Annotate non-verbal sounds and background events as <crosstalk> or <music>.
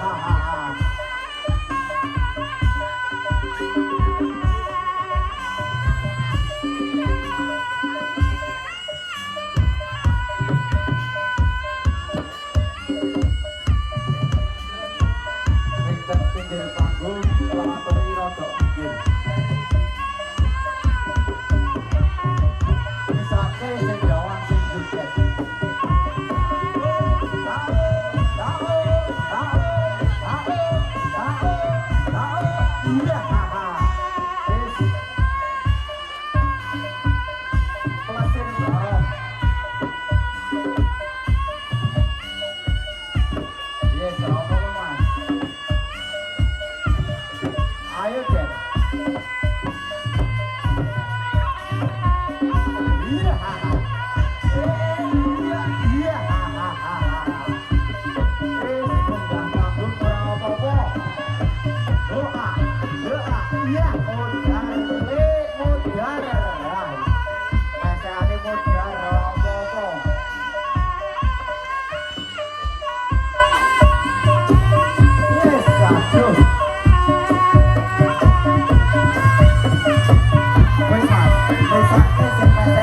ha, <laughs> ha. ไม่ขาดไม่ขาดไม่เสีย